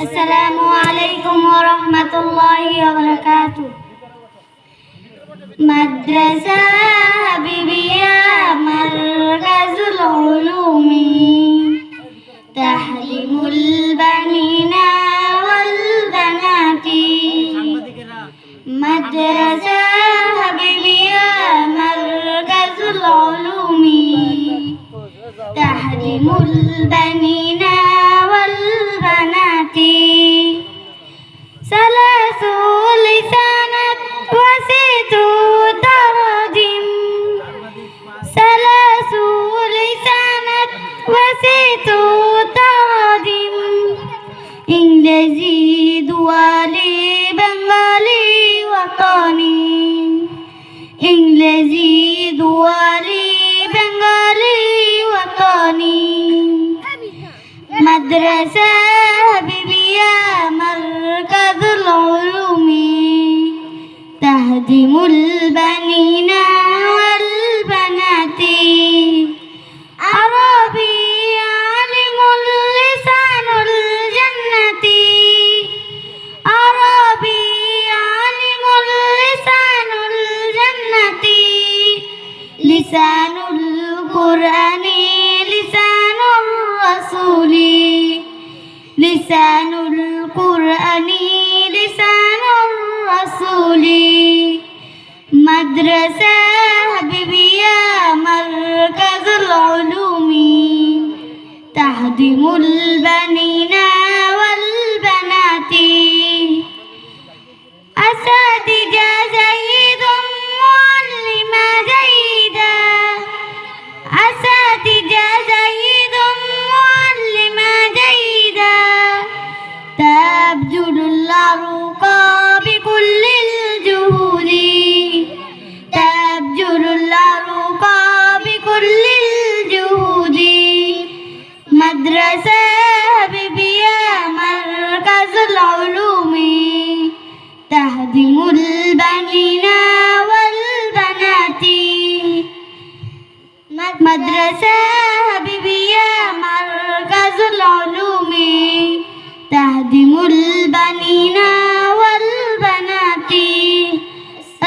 السلام عليكم ورحمة الله وبركاته. مدرسة حبيبية مركز العلوم. تحلم البنين والبنات. مدرسة يهدم البنين والبنات. ثلاث لسانات ترجم درج. ثلاث لسانات ترجم إن إنجليزي دوالي بنغالي وطني. إنجليزي دوالي مدرسة حبيبية مركز العلوم. تهدم البنين والبنات. عربي عالم لسان الجنة عربي عالم لسان الجنة لسان القرآن مدرسة حبيبية مركز العلوم. تهدم البنين تهدم البنين والبنات مدرسة حبيبية مركز العلوم تهدم البنين والبنات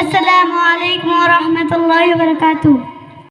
السلام عليكم ورحمة الله وبركاته